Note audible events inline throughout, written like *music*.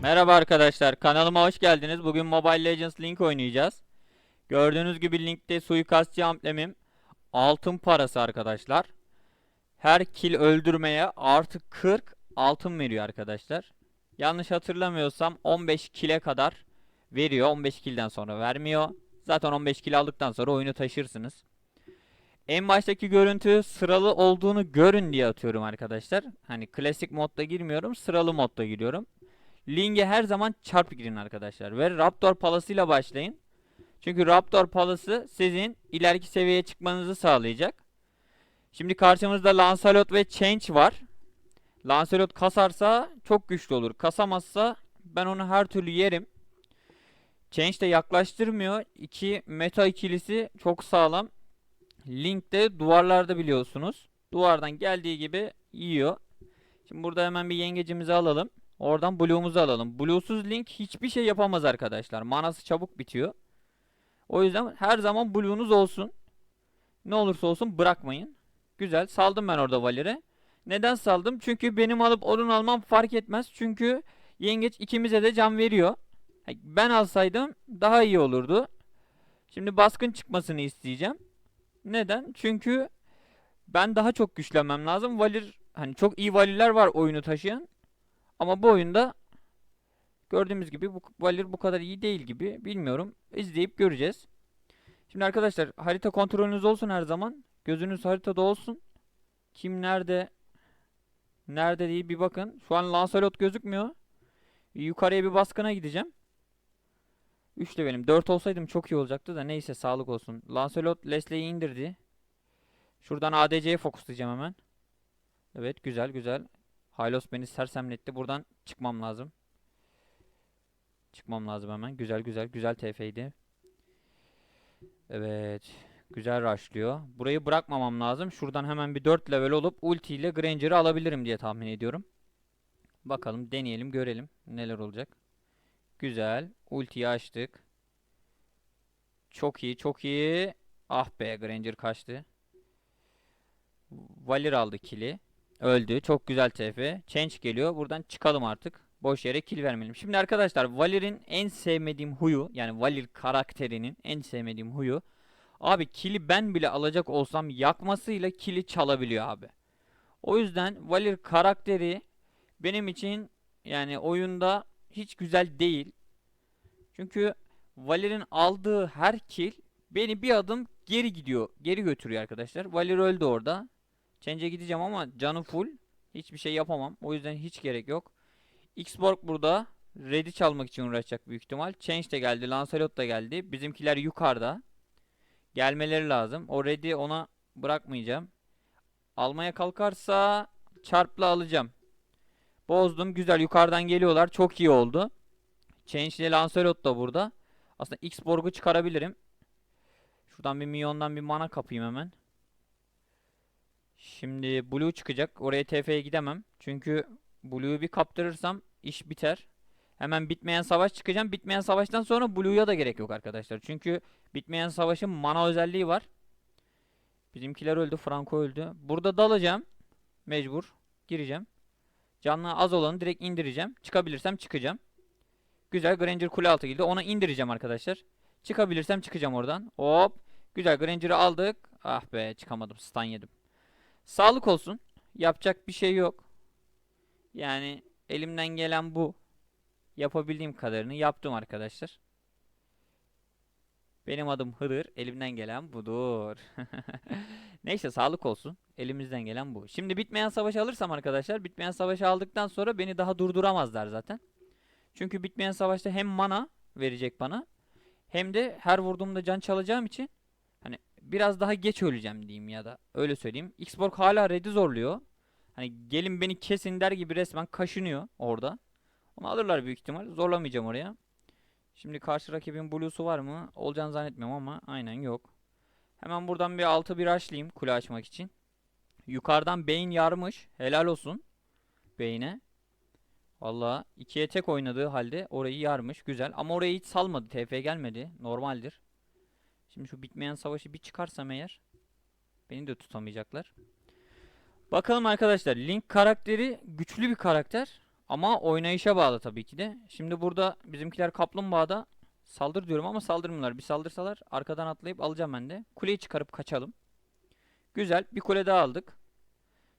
Merhaba arkadaşlar kanalıma hoş geldiniz. Bugün Mobile Legends Link oynayacağız. Gördüğünüz gibi linkte suikastçı amblemim altın parası arkadaşlar. Her kill öldürmeye artı 40 altın veriyor arkadaşlar. Yanlış hatırlamıyorsam 15 kill'e kadar veriyor. 15 kill'den sonra vermiyor. Zaten 15 kill aldıktan sonra oyunu taşırsınız. En baştaki görüntü sıralı olduğunu görün diye atıyorum arkadaşlar. Hani klasik modda girmiyorum, sıralı modda giriyorum. Link'e her zaman çarp girin arkadaşlar. Ve Raptor Palas'ıyla başlayın. Çünkü Raptor Palası sizin ileriki seviyeye çıkmanızı sağlayacak. Şimdi karşımızda Lancelot ve Change var. Lancelot kasarsa çok güçlü olur. Kasamazsa ben onu her türlü yerim. Change de yaklaştırmıyor. İki meta ikilisi çok sağlam. Link de duvarlarda biliyorsunuz. Duvardan geldiği gibi yiyor. Şimdi burada hemen bir yengecimizi alalım. Oradan Blue'umuzu alalım. Blue'suz Link hiçbir şey yapamaz arkadaşlar. Manası çabuk bitiyor. O yüzden her zaman Blue'unuz olsun. Ne olursa olsun bırakmayın. Güzel. Saldım ben orada Valir'e. Neden saldım? Çünkü benim alıp onun almam fark etmez. Çünkü yengeç ikimize de can veriyor. Ben alsaydım daha iyi olurdu. Şimdi baskın çıkmasını isteyeceğim. Neden? Çünkü ben daha çok güçlenmem lazım. Valir hani çok iyi valirler var oyunu taşıyan. Ama bu oyunda gördüğümüz gibi bu Valir bu kadar iyi değil gibi. Bilmiyorum. İzleyip göreceğiz. Şimdi arkadaşlar harita kontrolünüz olsun her zaman. Gözünüz haritada olsun. Kim nerede nerede diye bir bakın. Şu an Lancelot gözükmüyor. Yukarıya bir baskına gideceğim. 3 de benim. 4 olsaydım çok iyi olacaktı da neyse sağlık olsun. Lancelot Leslie'yi indirdi. Şuradan ADC'ye fokuslayacağım hemen. Evet güzel güzel. Hylos beni sersemletti. Buradan çıkmam lazım. Çıkmam lazım hemen. Güzel güzel. Güzel TF'ydi. Evet. Güzel rushlıyor. Burayı bırakmamam lazım. Şuradan hemen bir 4 level olup ulti ile Granger'ı alabilirim diye tahmin ediyorum. Bakalım deneyelim görelim neler olacak. Güzel. Ultiyi açtık. Çok iyi çok iyi. Ah be Granger kaçtı. Valir aldı kili. Öldü. Çok güzel TF. Change geliyor. Buradan çıkalım artık. Boş yere kill vermeyelim. Şimdi arkadaşlar Valir'in en sevmediğim huyu yani Valir karakterinin en sevmediğim huyu abi kili ben bile alacak olsam yakmasıyla kili çalabiliyor abi. O yüzden Valir karakteri benim için yani oyunda hiç güzel değil. Çünkü Valir'in aldığı her kill beni bir adım geri gidiyor. Geri götürüyor arkadaşlar. Valir öldü orada. Change'e gideceğim ama canı full. Hiçbir şey yapamam. O yüzden hiç gerek yok. Xborg burada. Red'i çalmak için uğraşacak büyük ihtimal. Change de geldi. Lancelot da geldi. Bizimkiler yukarıda. Gelmeleri lazım. O Red'i ona bırakmayacağım. Almaya kalkarsa çarpla alacağım. Bozdum. Güzel. Yukarıdan geliyorlar. Çok iyi oldu. Change ile Lancelot da burada. Aslında Xborg'u çıkarabilirim. Şuradan bir milyondan bir mana kapayım hemen. Şimdi Blue çıkacak. Oraya TF'ye gidemem. Çünkü Blue'yu bir kaptırırsam iş biter. Hemen bitmeyen savaş çıkacağım. Bitmeyen savaştan sonra Blue'ya da gerek yok arkadaşlar. Çünkü bitmeyen savaşın mana özelliği var. Bizimkiler öldü. Franco öldü. Burada dalacağım. Mecbur. Gireceğim. Canlı az olanı direkt indireceğim. Çıkabilirsem çıkacağım. Güzel. Granger kule altı girdi. Ona indireceğim arkadaşlar. Çıkabilirsem çıkacağım oradan. Hop. Güzel. Granger'ı aldık. Ah be çıkamadım. Stun yedim. Sağlık olsun. Yapacak bir şey yok. Yani elimden gelen bu. Yapabildiğim kadarını yaptım arkadaşlar. Benim adım Hıdır. Elimden gelen budur. *laughs* Neyse sağlık olsun. Elimizden gelen bu. Şimdi bitmeyen savaşı alırsam arkadaşlar. Bitmeyen savaşı aldıktan sonra beni daha durduramazlar zaten. Çünkü bitmeyen savaşta hem mana verecek bana. Hem de her vurduğumda can çalacağım için hani biraz daha geç öleceğim diyeyim ya da öyle söyleyeyim. Xborg hala red'i zorluyor. Hani gelin beni kesin der gibi resmen kaşınıyor orada. Onu alırlar büyük ihtimal. Zorlamayacağım oraya. Şimdi karşı rakibin blue'su var mı? Olacağını zannetmiyorum ama aynen yok. Hemen buradan bir altı bir açlayayım kule açmak için. Yukarıdan beyin yarmış. Helal olsun. Beyne. Valla ikiye tek oynadığı halde orayı yarmış. Güzel. Ama orayı hiç salmadı. TF gelmedi. Normaldir. Şimdi şu bitmeyen savaşı bir çıkarsam eğer beni de tutamayacaklar. Bakalım arkadaşlar. Link karakteri güçlü bir karakter ama oynayışa bağlı tabii ki de. Şimdi burada bizimkiler kaplumbağada saldır diyorum ama saldırmıyorlar. Bir saldırsalar arkadan atlayıp alacağım ben de. Kuleyi çıkarıp kaçalım. Güzel. Bir kule daha aldık.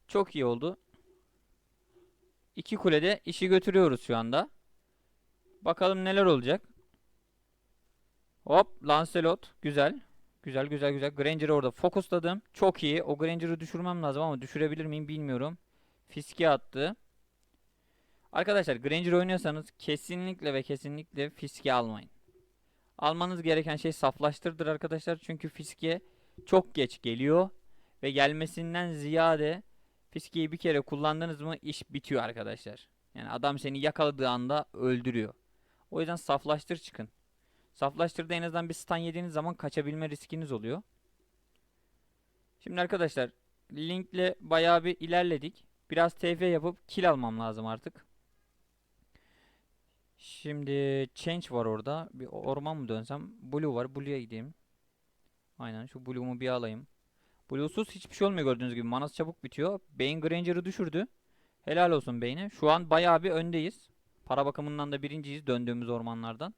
Çok iyi oldu. İki kulede işi götürüyoruz şu anda. Bakalım neler olacak. Hop Lancelot. Güzel. Güzel güzel güzel. Granger'ı orada fokusladım. Çok iyi. O Granger'ı düşürmem lazım ama düşürebilir miyim bilmiyorum. Fiske attı. Arkadaşlar Granger oynuyorsanız kesinlikle ve kesinlikle fiske almayın. Almanız gereken şey saflaştırdır arkadaşlar. Çünkü fiske çok geç geliyor. Ve gelmesinden ziyade fiskeyi bir kere kullandınız mı iş bitiyor arkadaşlar. Yani adam seni yakaladığı anda öldürüyor. O yüzden saflaştır çıkın. Saflaştırda en azından bir stun yediğiniz zaman kaçabilme riskiniz oluyor. Şimdi arkadaşlar linkle bayağı bir ilerledik. Biraz TF yapıp kill almam lazım artık. Şimdi change var orada. Bir orman mı dönsem? Blue var. Blue'ya gideyim. Aynen şu Blue'umu bir alayım. Blue'suz hiçbir şey olmuyor gördüğünüz gibi. Manas çabuk bitiyor. Bane Granger'ı düşürdü. Helal olsun Bane'e. Şu an bayağı bir öndeyiz. Para bakımından da birinciyiz döndüğümüz ormanlardan.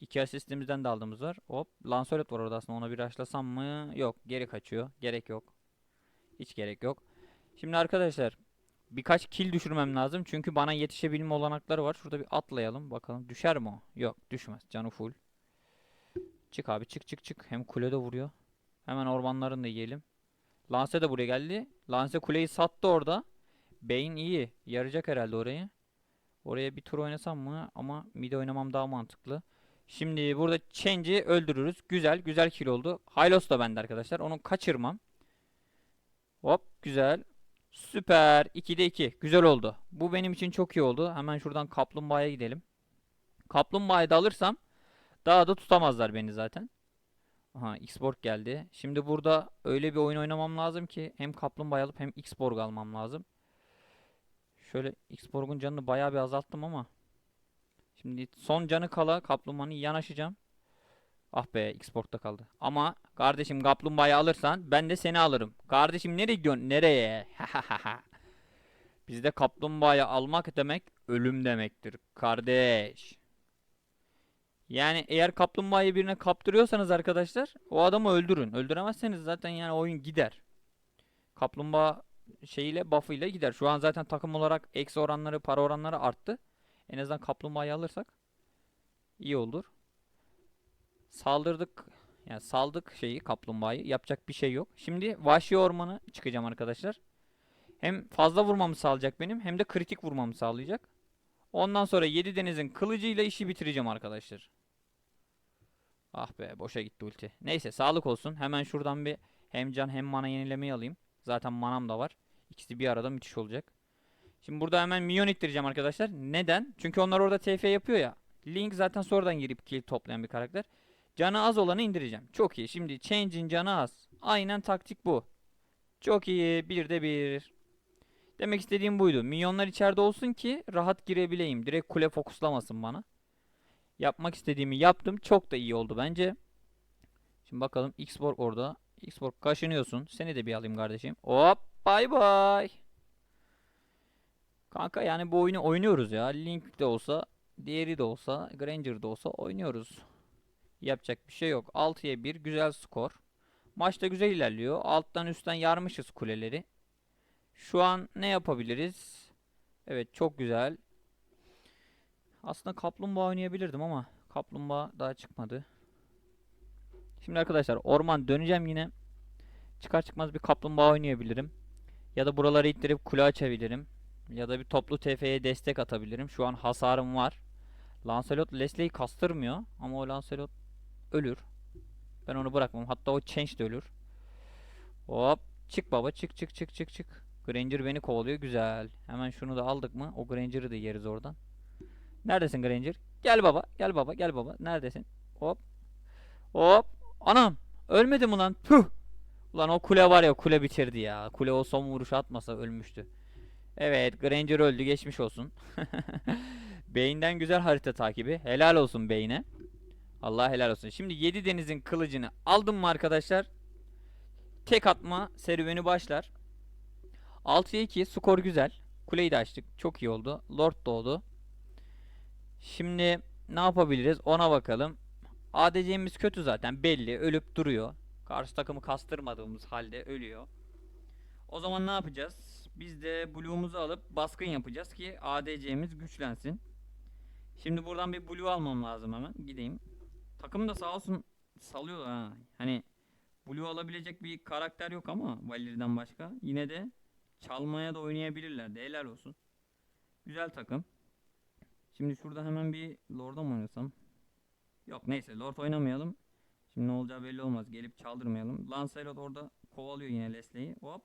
İki asistimizden de aldığımız var. Hop. Lancelot var orada aslında ona bir açlasam mı? Yok. Geri kaçıyor. Gerek yok. Hiç gerek yok. Şimdi arkadaşlar birkaç kill düşürmem lazım. Çünkü bana yetişebilme olanakları var. Şurada bir atlayalım. Bakalım düşer mi o? Yok düşmez. Canı full. Çık abi çık çık çık. Hem kulede vuruyor. Hemen ormanlarını da yiyelim. Lance de buraya geldi. Lance kuleyi sattı orada. Bane iyi. Yarayacak herhalde orayı. Oraya bir tur oynasam mı? Ama mid oynamam daha mantıklı. Şimdi burada Change'i öldürürüz. Güzel. Güzel kill oldu. Hylos da bende arkadaşlar. Onu kaçırmam. Hop. Güzel. Süper. 2'de 2. Güzel oldu. Bu benim için çok iyi oldu. Hemen şuradan kaplumbağaya gidelim. Kaplumbağayı da alırsam daha da tutamazlar beni zaten. Aha Xborg geldi. Şimdi burada öyle bir oyun oynamam lazım ki hem kaplumbağa alıp hem Xborg almam lazım. Şöyle Xborg'un canını bayağı bir azalttım ama. Şimdi son canı kala kaplumbağanın yanaşacağım. Ah be Xborg'da kaldı. Ama kardeşim kaplumbağayı alırsan ben de seni alırım. Kardeşim nereye gidiyorsun? Nereye? Bizde kaplumbağayı almak demek ölüm demektir. Kardeş. Yani eğer kaplumbağayı birine kaptırıyorsanız arkadaşlar o adamı öldürün. Öldüremezseniz zaten yani oyun gider. Kaplumbağa şeyiyle buff'ıyla gider. Şu an zaten takım olarak eksi oranları para oranları arttı. En azından kaplumbağayı alırsak iyi olur. Saldırdık. Yani saldık şeyi kaplumbağayı. Yapacak bir şey yok. Şimdi vahşi ormanı çıkacağım arkadaşlar. Hem fazla vurmamı sağlayacak benim hem de kritik vurmamı sağlayacak. Ondan sonra 7 denizin kılıcıyla işi bitireceğim arkadaşlar. Ah be boşa gitti ulti. Neyse sağlık olsun. Hemen şuradan bir hem can hem mana yenilemeyi alayım. Zaten manam da var. İkisi bir arada müthiş olacak. Şimdi burada hemen minyon ittireceğim arkadaşlar. Neden? Çünkü onlar orada TF yapıyor ya. Link zaten sonradan girip kill toplayan bir karakter. Canı az olanı indireceğim. Çok iyi. Şimdi Change'in canı az. Aynen taktik bu. Çok iyi. Bir de bir. Demek istediğim buydu. Minyonlar içeride olsun ki rahat girebileyim. Direkt kule fokuslamasın bana. Yapmak istediğimi yaptım. Çok da iyi oldu bence. Şimdi bakalım Xborg orada. Xborg kaşınıyorsun. Seni de bir alayım kardeşim. Hop bay bay. Kanka yani bu oyunu oynuyoruz ya. Link de olsa, diğeri de olsa, Granger de olsa oynuyoruz. Yapacak bir şey yok. 6'ya 1 güzel skor. Maçta güzel ilerliyor. Alttan üstten yarmışız kuleleri. Şu an ne yapabiliriz? Evet çok güzel. Aslında kaplumbağa oynayabilirdim ama kaplumbağa daha çıkmadı. Şimdi arkadaşlar orman döneceğim yine. Çıkar çıkmaz bir kaplumbağa oynayabilirim. Ya da buraları ittirip kule açabilirim. Ya da bir toplu TF'ye destek atabilirim. Şu an hasarım var. Lancelot Leslie'yi kastırmıyor. Ama o Lancelot ölür. Ben onu bırakmam. Hatta o Change de ölür. Hop. Çık baba. Çık çık çık çık çık. Granger beni kovalıyor. Güzel. Hemen şunu da aldık mı? O Granger'ı da yeriz oradan. Neredesin Granger? Gel baba. Gel baba. Gel baba. Neredesin? Hop. Hop. Anam. Ölmedi mi lan? Puh. Ulan o kule var ya kule bitirdi ya. Kule o son vuruşu atmasa ölmüştü. Evet Granger öldü geçmiş olsun. *laughs* Bey'inden güzel harita takibi. Helal olsun Bey'ine. Allah helal olsun. Şimdi 7 denizin kılıcını aldım mı arkadaşlar? Tek atma serüveni başlar. 6'ya 2 skor güzel. Kuleyi de açtık. Çok iyi oldu. Lord doğdu. Şimdi ne yapabiliriz ona bakalım. ADC'miz kötü zaten belli. Ölüp duruyor. Karşı takımı kastırmadığımız halde ölüyor. O zaman ne yapacağız? Biz de Blue'umuzu alıp baskın yapacağız ki ADC'miz güçlensin. Şimdi buradan bir Blue almam lazım hemen. Gideyim. Takım da sağ olsun salıyor ha. Hani Blue alabilecek bir karakter yok ama Valir'den başka. Yine de çalmaya da oynayabilirler de helal olsun. Güzel takım. Şimdi şurada hemen bir Lord'a mı oynasam? Yok neyse Lord oynamayalım. Şimdi ne olacağı belli olmaz. Gelip çaldırmayalım. Lancelot orada kovalıyor yine Leslie'yi. Hop.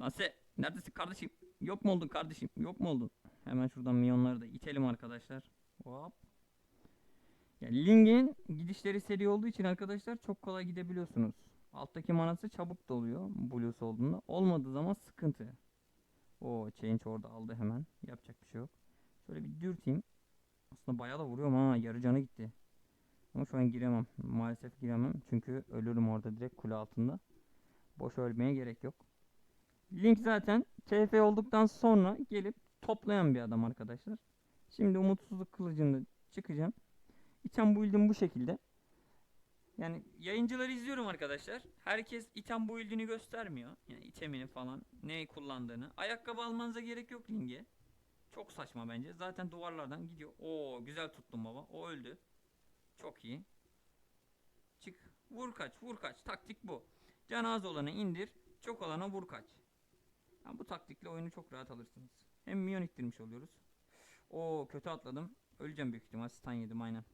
Lance neredesin kardeşim? Yok mu oldun kardeşim? Yok mu oldun? Hemen şuradan minyonları da itelim arkadaşlar. Hop. Ya Ling'in gidişleri seri olduğu için arkadaşlar çok kolay gidebiliyorsunuz. Alttaki manası çabuk doluyor Blues olduğunda. Olmadığı zaman sıkıntı. O change orada aldı hemen. Yapacak bir şey yok. Şöyle bir dürteyim. Aslında bayağı da vuruyorum ha. Yarı canı gitti. Ama şu an giremem. Maalesef giremem. Çünkü ölürüm orada direkt kule altında. Boş ölmeye gerek yok. Link zaten TF olduktan sonra gelip toplayan bir adam arkadaşlar. Şimdi umutsuzluk kılıcını çıkacağım. İtem build'im bu şekilde. Yani yayıncıları izliyorum arkadaşlar. Herkes item build'ini göstermiyor. Yani itemini falan ne kullandığını. Ayakkabı almanıza gerek yok Link'e. Çok saçma bence. Zaten duvarlardan gidiyor. Oo güzel tuttum baba. O öldü. Çok iyi. Çık. Vur kaç. Vur kaç. Taktik bu. Can az olanı indir. Çok olana vur kaç. Yani bu taktikle oyunu çok rahat alırsınız. Hem minyon ittirmiş oluyoruz. Oo kötü atladım. Öleceğim büyük ihtimal. Stun yedim aynen.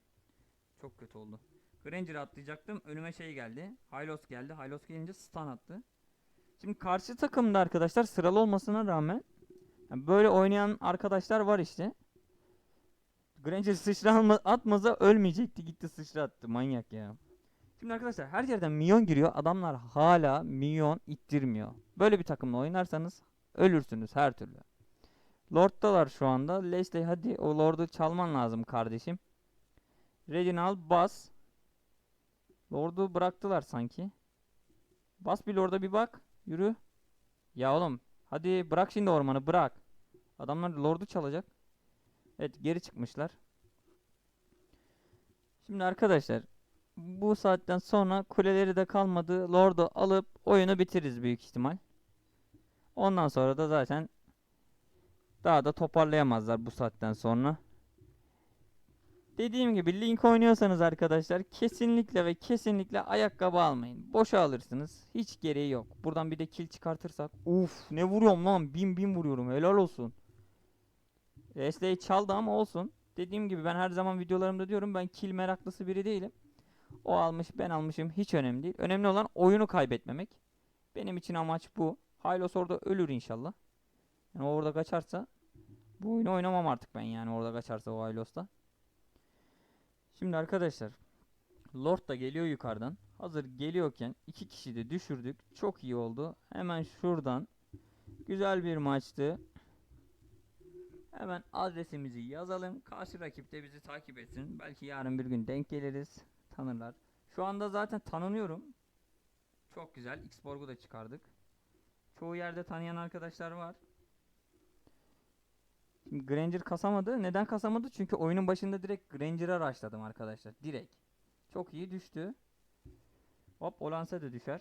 Çok kötü oldu. Granger'ı atlayacaktım. Önüme şey geldi. Hylos geldi. Hylos gelince stun attı. Şimdi karşı takımda arkadaşlar sıralı olmasına rağmen yani böyle oynayan arkadaşlar var işte. Granger sıçra atmasa ölmeyecekti. Gitti sıçra attı. Manyak ya. Şimdi arkadaşlar her yerden minyon giriyor. Adamlar hala minyon ittirmiyor. Böyle bir takımla oynarsanız ölürsünüz her türlü. Lord'dalar şu anda. Leslie hadi o Lord'u çalman lazım kardeşim. Reginald bas. Lord'u bıraktılar sanki. Bas bir Lord'a bir bak. Yürü. Ya oğlum hadi bırak şimdi ormanı bırak. Adamlar Lord'u çalacak. Evet geri çıkmışlar. Şimdi arkadaşlar bu saatten sonra kuleleri de kalmadı. Lord'u alıp oyunu bitiririz büyük ihtimal. Ondan sonra da zaten daha da toparlayamazlar bu saatten sonra. Dediğim gibi Link oynuyorsanız arkadaşlar kesinlikle ve kesinlikle ayakkabı almayın. Boşa alırsınız. Hiç gereği yok. Buradan bir de kill çıkartırsak. Uf ne vuruyorum lan. Bin bin vuruyorum. Helal olsun. Leslie'yi çaldı ama olsun. Dediğim gibi ben her zaman videolarımda diyorum ben kill meraklısı biri değilim. O almış ben almışım hiç önemli değil. Önemli olan oyunu kaybetmemek. Benim için amaç bu. Hylos orada ölür inşallah. Yani orada kaçarsa bu oyunu oynamam artık ben yani orada kaçarsa o Hylos'ta. Şimdi arkadaşlar Lord da geliyor yukarıdan. Hazır geliyorken iki kişi de düşürdük. Çok iyi oldu. Hemen şuradan güzel bir maçtı. Hemen adresimizi yazalım. Karşı rakip de bizi takip etsin. Belki yarın bir gün denk geliriz. Tanırlar. Şu anda zaten tanınıyorum. Çok güzel. Xborg'u da çıkardık. Çoğu yerde tanıyan arkadaşlar var. Şimdi Granger kasamadı. Neden kasamadı? Çünkü oyunun başında direkt Granger'a rushladım arkadaşlar. Direkt. Çok iyi düştü. Hop Olansa da düşer.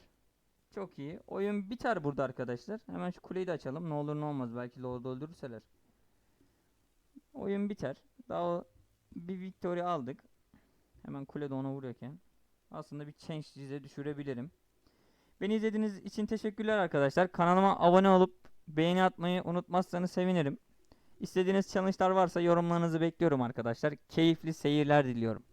Çok iyi. Oyun biter burada arkadaşlar. Hemen şu kuleyi de açalım. Ne olur ne olmaz. Belki Lord'u öldürürseler. Oyun biter. Daha bir victory aldık. Hemen kulede ona vuruyorken. Aslında bir change dize düşürebilirim. Beni izlediğiniz için teşekkürler arkadaşlar. Kanalıma abone olup beğeni atmayı unutmazsanız sevinirim. İstediğiniz challenge'lar varsa yorumlarınızı bekliyorum arkadaşlar. Keyifli seyirler diliyorum.